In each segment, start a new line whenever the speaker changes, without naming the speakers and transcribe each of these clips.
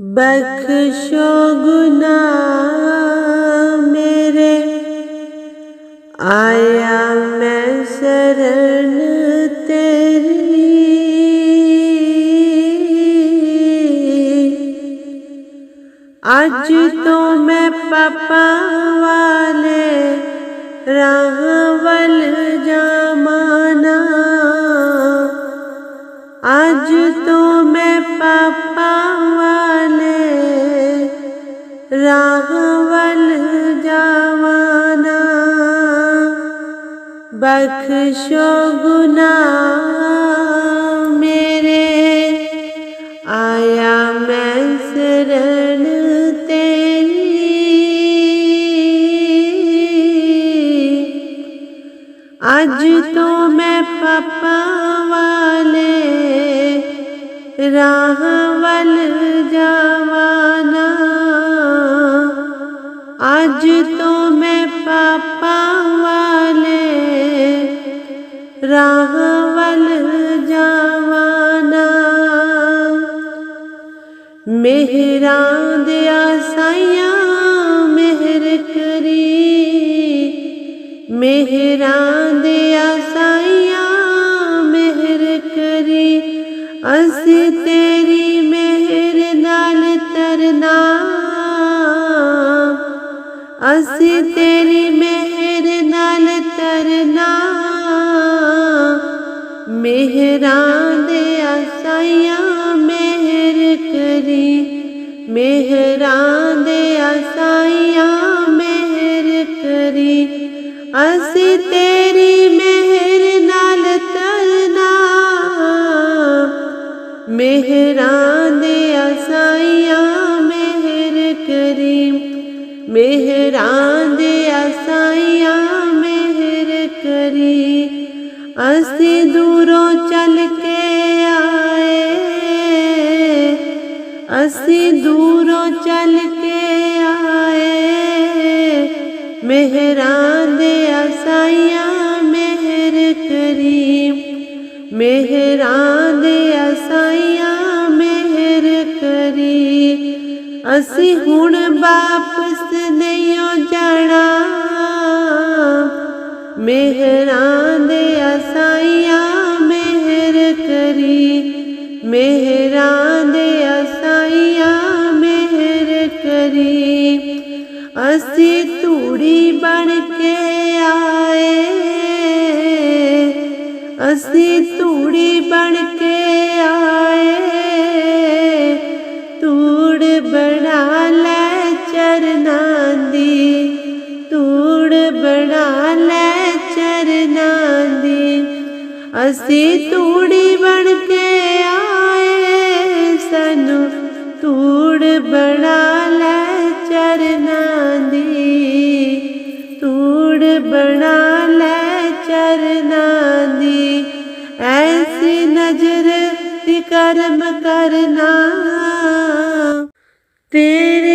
ਬਖਸ਼ੋ ਗੁਨਾਹ ਮੇਰੇ। ਆਇਆ ਮੈਂ ਸ਼ਰਨ ਤੇਰੀ। ਅੱਜ ਤੋਂ ਮੈਂ ਪਾਪਾ ਵਾਲੇ ਰਾਹ ਬਖਸ਼ੋ ਗੁਨਾਹ ਮੇਰੇ ਆਇਆ ਮੈਂ ਸ਼ਰਨ ਤੇਰੀ। ਅੱਜ ਤੋਂ ਮੈਂ ਪਾਪਾ ਵਾਲੇ ਰਾਹ ਵੱਲ ਮਿਹਰਾਂ ਦੇ ਆਸਾਈਆਂ ਮਿਹਰ ਕਰੀ। ਅਸੀਂ ਤੇਰੀ ਮਿਹਰ ਨਾਲ ਤਰਨਾ। ਅਸੀਂ ਤੇਰੀ ਮਿਹਰ ਨਾਲ ਤਰਨਾ। ਮਿਹਰਾਂ ਮਿਹਰਾਂ ਦੇ ਆਸਾਈਆਂ ਮਿਹਰ ਕਰੀ। ਅਸੀਂ ਦੂਰੋਂ ਚੱਲ ਕੇ ਆਏ। ਅਸੀਂ ਦੂਰੋਂ ਚੱਲ ਕੇ ਆਏ। ਮਿਹਰਾਂ ਦੇ ਆਸਾਈਆਂ ਮਿਹਰ ਕਰੀ। ਮਿਹਰਾਂ ਦੇ ਆਸਾਈਆਂ ਮਿਹਰ ਕਰੀ। ਅਸੀਂ ਹੁਣ ਵਾਪਸ ਅਸੀਂ ਧੂੜੀ ਬਣ ਕੇ ਆਏ। ਅਸੀਂ ਧੂੜੀ ਬਣ ਕੇ ਆਏ। ਧੂੜ ਬਣਾ ਲੈ ਚਰਨਾਂ ਦੀ। ਧੂੜ ਬਣਾ ਲੈ ਚਰਨਾਂ ਦੀ। ਅਸੀਂ ਧੂੜੀ ਬਣ ਕੇ ਆਏ। ਸਾਨੂੰ ਧੂੜ ਬਣਾ ਕਰਮ ਕਰਨਾ। ਤੇਰੇ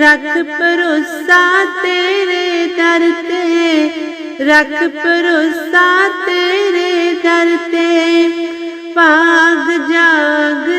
ਰੱਖ ਭਰੋਸਾ ਤੇਰੇ ਦਰ ਤੇ ਰੱਖ ਭਰੋਸਾ ਤੇਰੇ ਦਰ ਤੇ। ਭਾਗ ਜਾਗ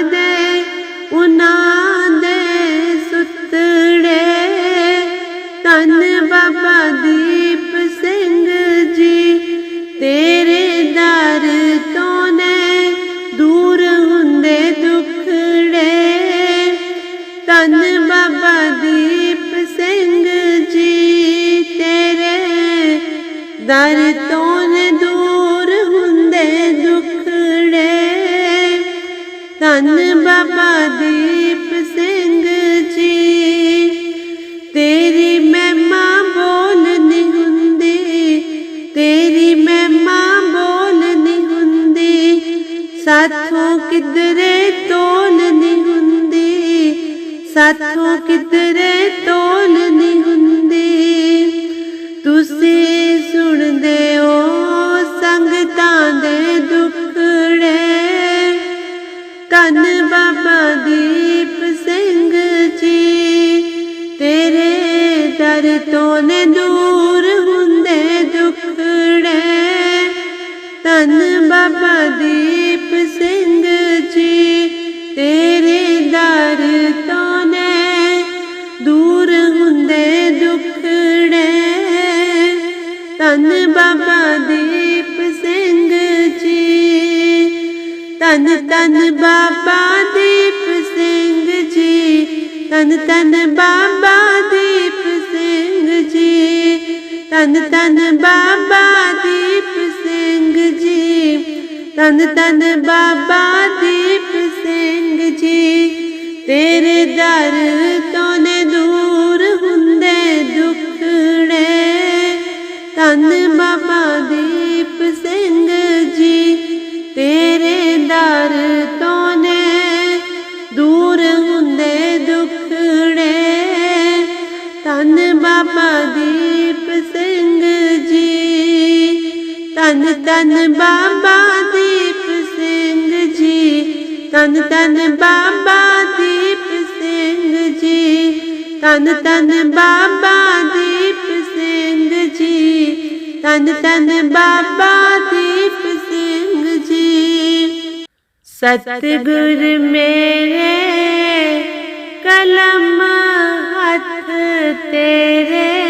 ਕਿਧਰੇ ਤੋਲ ਨਹੀਂ ਹੁੰਦੀ ਸਾਥੋਂ ਕਿਧਰੇ ਧੰਨ ਧੰਨ ਬਾਬਾ ਦੀਪ ਸਿੰਘ ਜੀ। ਧੰਨ ਧੰਨ ਬਾਬਾ ਦੀਪ ਸਿੰਘ ਜੀ। ਧੰਨ ਧੰਨ ਬਾਬਾ ਦੀਪ ਸਿੰਘ ਜੀ। ਧੰਨ ਧੰਨ ਬਾਬਾ ਦੀਪ ਸਿੰਘ ਜੀ। ਤੇਰੇ ਦਰ ਤੋਂ ਨੇ ਦੂਰ ਹੁੰਦੇ ਦੁੱਖੜੇ ਧੰਨ ਬਾਬਾ ਜੀ ਧੰਨ ਧੰਨ ਬਾਬਾ ਦੀਪ ਸਿੰਘ ਜੀ ਧੰਨ ਧੰਨ ਬਾਬਾ ਦੀਪ ਸਿੰਘ ਜੀ ਧੰਨ ਧੰਨ ਬਾਬਾ ਦੀਪ ਸਿੰਘ ਜੀ ਸਤਿਗੁਰ ਮੇਰੇ ਕਲਮ ਹੱਥ ਤੇਰੇ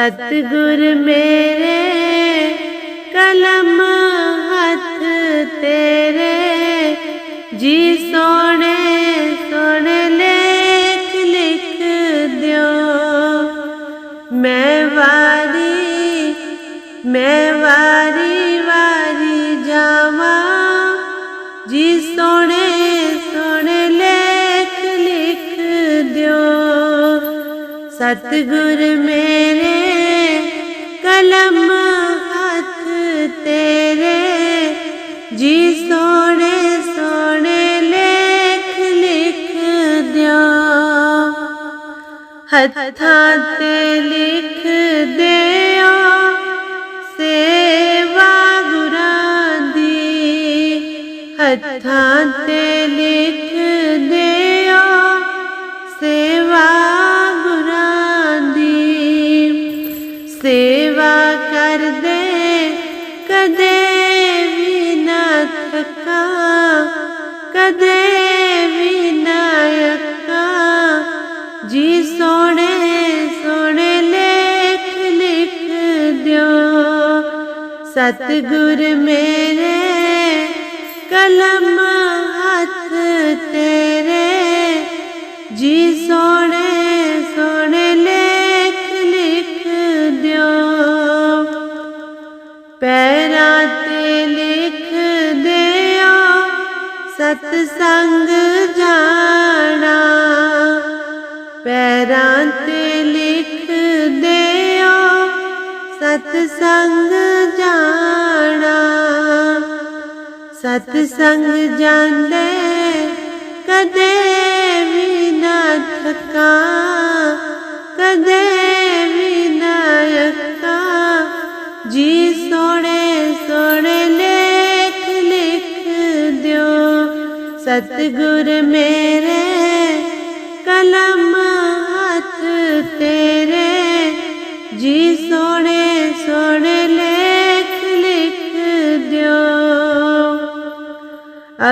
ਸਤਿਗੁਰ ਮੇਰੇ ਕਲਮ ਜੀ ਸੋਹਣੇ ਸੋਹਣੇ ਲੇਖ ਲਿਖ ਦਿਓ ਹੱਥਾਂ ਤੇ ਲਿਖ ਦਿਓ ਸੇਵਾ ਗੁਰਾਂ ਦੀ। ਹੱਥਾਂ ਤੇ ਸਤਗੁਰ ਮੇਰੇ, ਕਲਮ ਹੱਥ ਤੇਰੇ। ਜੀ ਸੋਹਣੇ ਸੋਹਣੇ ਲੇਖ ਲਿਖ ਦਿਓ। ਪੈਰਾਂ ਤੇ ਲਿਖ ਦਿਓ ਸਤ ਸੰਗ ਜਾਣਾ। ਪੈਰਾਂ ਤੇ ਲਿਖ ਦਿਓ ਸਤ ਸੰਗ ਸਤ ਸੰਗ ਜਾਂਦੇ, ਕਦੇ ਵੀ ਨਾ ਥਕਾ, ਕਦੇ ਵੀ ਨਾ ਅੱਕਾ ਜੀ ਸੋਹਣੇ ਸੋਹਣੇ ਲੇਖ ਲਿਖ ਦਿਓ, ਸਤਿਗੁਰ ਮੇਰੇ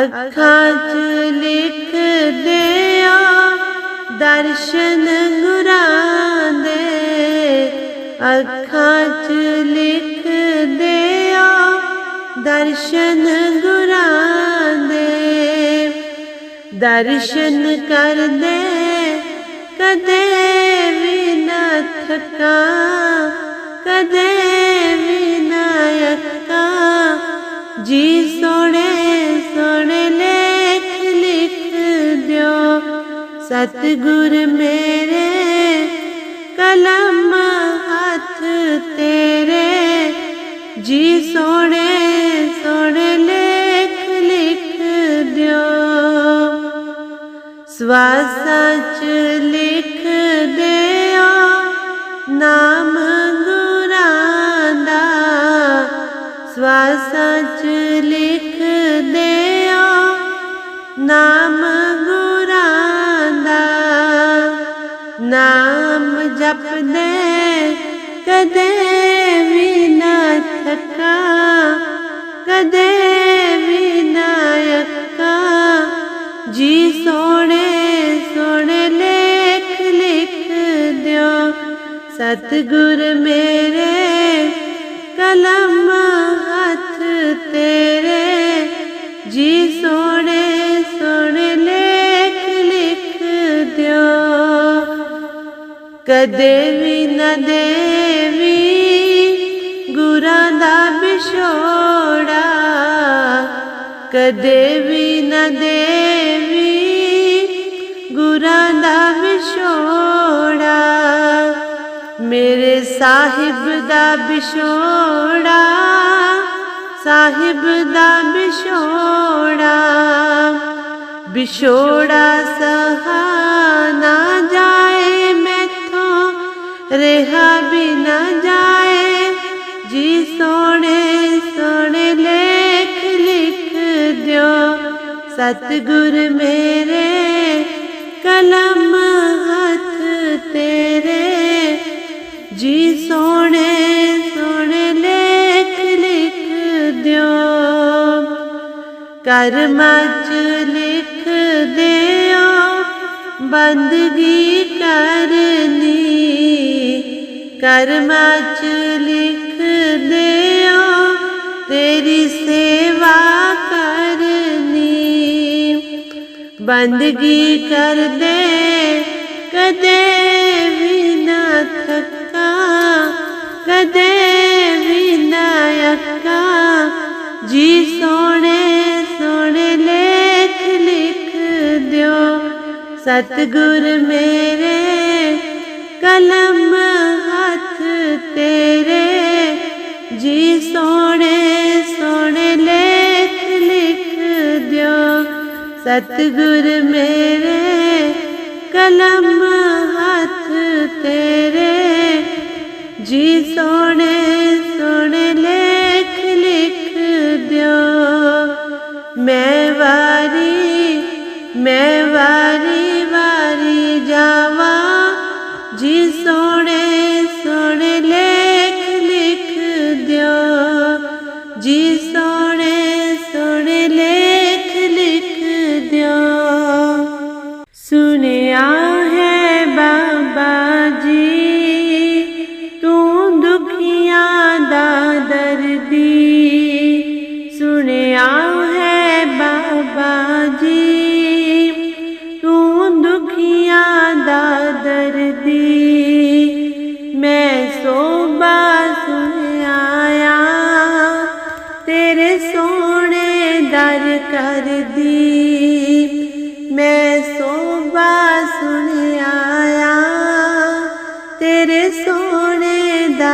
ਅੱਖਾਂ 'ਚ ਲਿਖ ਦਿਓ ਦਰਸ਼ਨ ਗੁਰਾਂ ਦੇ ਅੱਖਾਂ 'ਚ ਲਿਖ ਦਿਓ ਦਰਸ਼ਨ ਗੁਰਾਂ ਦੇ ਦਰਸ਼ਨ ਕਰਦੇ ਕਦੇ ਵੀ ਨਾ ਥਕਾ, ਕਦੇ ਵੀ ਨਾ ਅੱਕਾ। ਜੀ ਸੋਹਣੇ ਸੋਹਣੇ ਸਤਿਗੁਰ ਮੇਰੇ, ਕਲਮ ਹੱਥ ਤੇਰੇ। ਜੀ ਸੋਹਣੇ ਸੋਹਣੇ ਲੇਖ ਲਿਖ ਦਿਓ। ਸਵਾਸਾਂ ਚ ਲਿਖ ਦਿਓ, ਨਾਮ ਗੁਰਾਂ ਦਾ। ਸਵਾਸਾਂ ਚ ਲਿਖ ਦਿਓ, ਨਾਮ ਗੁਰਾਂ ਜਪਦੇ ਕਦੇ ਵੀ ਨਾ ਥਕਾ, ਕਦੇ ਵੀ ਨਾ ਅੱਕਾ। ਜੀ ਸੋਹਣੇ ਸੋਹਣੇ ਲੇਖ ਲਿਖ ਦਿਓ। ਸਤਿਗੁਰ ਮੇਰੇ ਕਲਮ ਹੱਥ ਤੇਰੇ। ਕਦੇ ਵੀ ਨਾ ਦੇਵੀ ਗੁਰਾਂ ਦਾ ਵਿਛੋੜਾ। ਕਦੇ ਵੀ ਨਾ ਦੇਵੀ ਗੁਰਾਂ ਦਾ ਵਿਛੋੜਾ। ਮੇਰੇ ਸਾਹਿਬ ਦਾ ਵਿਛੋੜਾ, ਸਾਹਿਬ ਦਾ ਵਿਛੋੜਾ। ਵਿਛੋੜਾ ਸਹਾਨਾ ਰਿਹਾ ਵੀ ਨਾ ਜਾਏ, ਜੀ ਸੋਹਣੇ ਸੋਹਣੇ ਲੇਖ ਲਿਖ ਦਿਓ। ਸਤਿਗੁਰ ਮੇਰੇ, ਕਲਮ ਹੱਥ ਤੇਰੇ। ਜੀ ਸੋਹਣੇ ਸੋਹਣੇ ਲੇਖ ਲਿਖ ਦਿਓ। ਕਰਮਾਂ ਚ ਲਿਖ ਦਿਓ, ਬੰਦਗੀ ਕਰ ਕਰਮਾਂ ਚ ਲਿਖ ਦਿਓ ਤੇਰੀ ਸੇਵਾ ਕਰਨੀ। ਬੰਦਗੀ ਕਰਦੇ, ਕਦੇ ਵੀ ਨਾ ਥੱਕਾ, ਕਦੇ ਵੀ ਨਾ ਅੱਕਾ। ਜੀ ਸੋਹਣੇ ਸੋਹਣੇ ਲੇਖ ਲਿਖ ਦਿਓ, ਸਤਿਗੁਰ ਮੇਰੇ, ਕਲਮ ਤੇਰੇ ਜੀ ਸੋਹਣੇ ਸੋਹਣੇ ਲੇਖ ਲਿਖ ਦਿਓ। ਸਤਿਗੁਰ ਮੇਰੇ ਕਲਮ ਹੱਥ ਤੇਰੇ। ਜੀ ਸੋਹਣੇ ਦਿਓ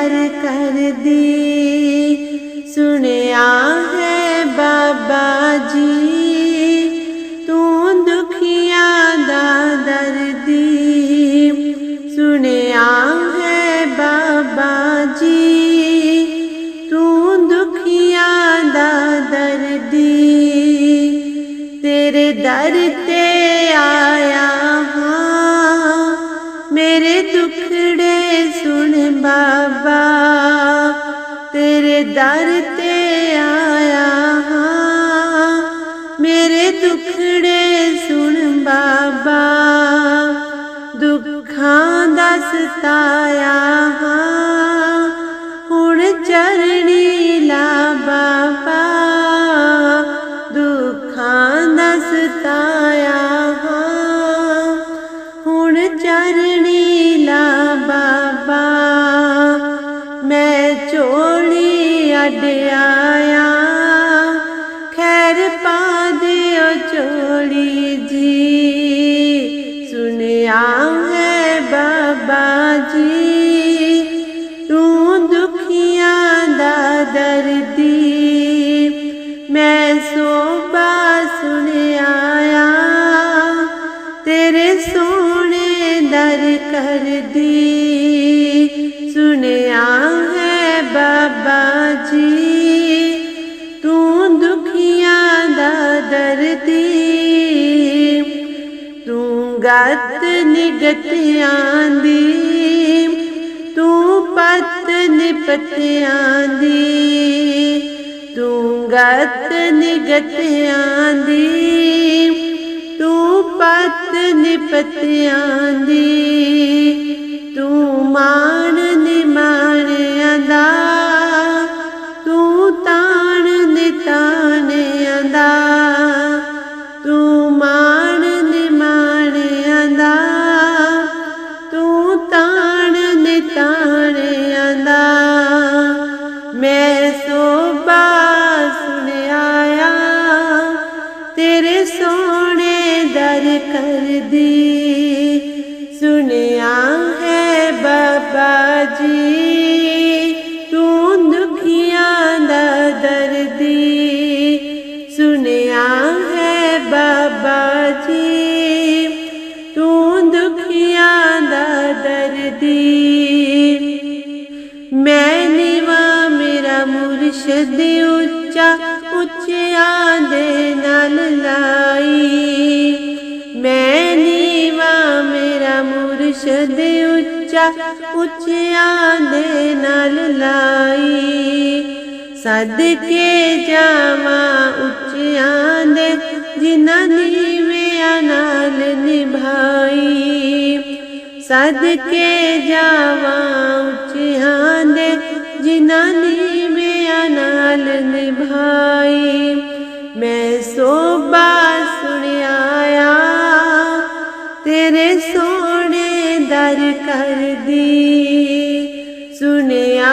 ਸੋਹਣੇ ਦਰ ਕਰਦੀ। ਸੁਣਿਆ ਸਤਾਇਆ। ਕਰਦੀ ਸੁਣਿਆ ਹੈ ਬਾਬਾ ਜੀ। ਤੂੰ ਦੁਖੀਆਂ ਦਾ ਦਰਦੀ, ਤੂੰ ਗਤ ਨਿਗਤਿਆਂ ਦੀ, ਤੂੰ ਪਤ ਨਿਪਤਿਆਂ ਦੀ, ਤੂੰ ਗਤ ਨਿਗਤਿਆਂ ਦੀ, ਤੂੰ ਪਤ ਨਿਪਤਿਆਂ ਦੀ। ਮਾਣ ਨਿਮਾਣਿਆਂ ਦਾ ਤੂੰ ਤਾਂ ਮੇਰਾ ਉੱਚਾ ਉੱਚਿਆਂ ਦੇ ਨਾਲ ਲਾਈ। ਮੈਂ ਨੀਵਾ ਮੇਰਾ ਮੁਰਸ਼ਦ ਉੱਚਾ ਉੱਚਿਆਂ ਦੇ ਨਾਲ ਲਾਈ। ਸਦਕੇ ਜਾਵਾਂ ਉੱਚਿਆਂ ਦੇ, ਜਿਨ੍ਹਾਂ ਨੀਵਿਆਂ ਨਾਲ ਨਿਭਾਈ। ਸਦਕੇ ਜਾਵਾਂ ਉੱਚਿਆਂ ਦੇ, ਜਿਨ੍ਹਾਂ ਨੀਵਿਆਂ ਨਾਲ ਨਿਭਾਈ। ਮੈਂ ਸੋਭਾ ਸੁਣਿਆ ਤੇਰੇ ਸੋਹਣੇ ਦਰ ਕਰਦੀ। ਸੁਣਿਆ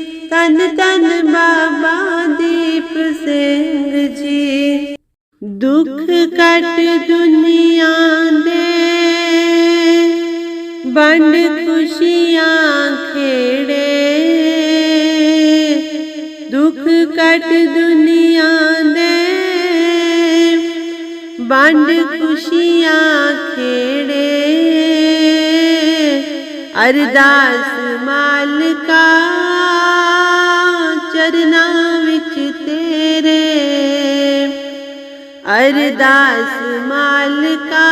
ਤਨ ਤਨ ਬਾਬਾ ਦੀਪ ਸਿੰਘ ਜੀ। ਦੁੱਖ ਕੱਟ ਦੁਨੀਆ ਦੇ। ਵੰਡ ਖੁਸ਼ੀਆਂ ਖੇੜੇ। ਦੁੱਖ ਕੱਟ ਦੁਨੀਆ ਦੇ। ਵੰਡ ਖੁਸ਼ੀਆਂ ਖੇੜੇ। ਅਰਦਾਸ ਮਾਲਕਾ ਚਰਨਾਂ ਵਿੱਚ ਤੇਰੇ। ਅਰਦਾਸ ਮਾਲਕਾ,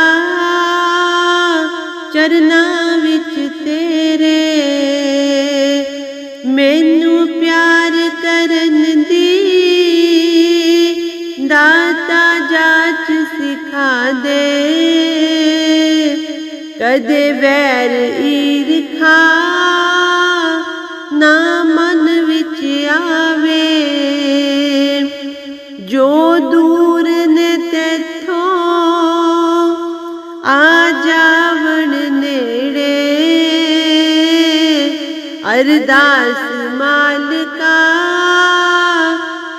ਚਰਨਾਂ ਵਿੱਚ ਤੇਰੇ। ਮੈਨੂੰ ਪਿਆਰ ਕਰਨ ਦੀ, ਦਾਤਾ ਜਾਚ ਸਿਖਾ ਦੇ। ਕਦੇ ਵੈਰ ਈਰਖਾ ਨਾ ਮਨ ਵਿੱਚ ਆਵੇ ਜੋ ਦੂਰ ਨੇ ਤੇਥੋਂ ਆ ਜਾਵਣ ਨੇੜੇ, ਅਰਦਾਸ ਮਾਲਕਾ,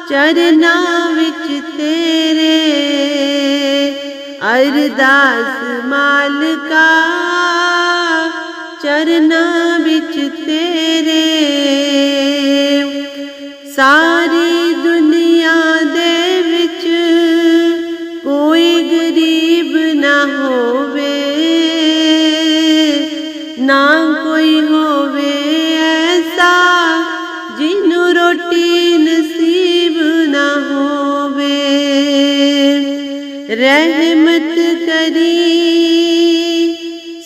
ਚਰਨਾਂ ਵਿੱਚ ਤੇਰੇ। ਅਰਦਾਸ ਮਾਲਕਾ, ਚਰਨਾਂ ਵਿੱਚ ਤੇਰੇ। ਸਾਰੀ ਦੁਨੀਆ ਦੇ ਵਿੱਚ ਕੋਈ ਗਰੀਬ ਨਾ ਹੋਵੇ, ਨਾ ਕੋਈ ਹੋਵੇ ਐਸਾ ਜਿਹਨੂੰ ਰੋਟੀ ਨਸੀਬ ਨਾ ਹੋਵੇ। ਰਹਿਮਤ ਕਰੀ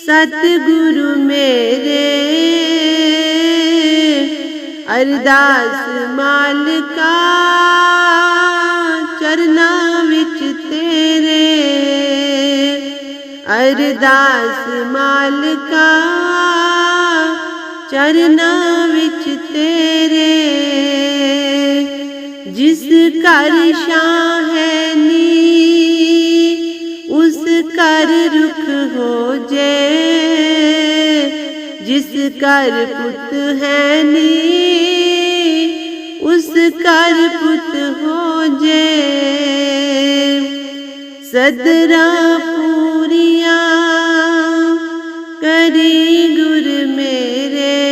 ਸਤਿਗੁਰੂ ਮੇਰੇ, ਅਰਦਾਸ ਮਾਲਕਾ ਚਰਨਾਂ ਵਿੱਚ ਤੇਰੇ। ਅਰਦਾਸ ਮਾਲਕਾ ਚਰਨਾਂ ਵਿੱਚ ਤੇਰੇ। ਜਿਸ ਘਰ ਸ਼ਾਹ ਹੈ ਨੀ ਉਸ ਘਰ ਰੁਖ ਹੋ ਜੇ। ਜਿਸ ਘਰ ਪੁੱਤ ਹੈ ਨੀ ਸਦਰਾ ਪੂਰੀਆਂ। ਕਰੀ ਗੁਰ ਮੇਰੇ।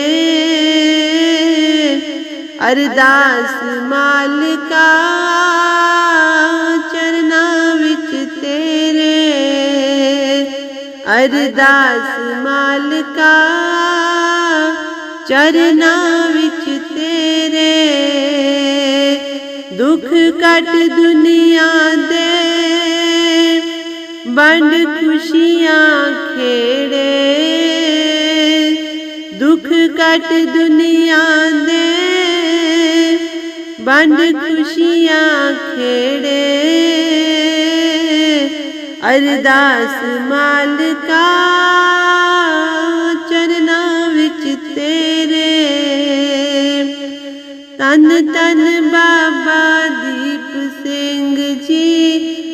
ਅਰਦਾਸ ਮਾਲਕਾ, ਚਰਨਾਂ ਵਿੱਚ ਤੇਰੇ। ਅਰਦਾਸ ਮਾਲਕਾ, ਚਰਨਾਂ ਵਿੱਚ ਤੇਰੇ। ਦੁੱਖ ਕੱਟ ਦੁਨੀਆ ਦੇ ਖੁਸ਼ੀਆਂ ਖੇੜੇ। ਦੁੱਖ ਕੱਟ ਦੁਨੀਆ ਦੇ। ਵੰਡ ਖੁਸ਼ੀਆਂ ਖੇੜੇ। ਅਰਦਾਸ ਮਾਲਕਾ, ਚਰਨਾਂ ਵਿੱਚ ਤੇਰੇ। ਤਨ ਤਨ ਬਾਬਾ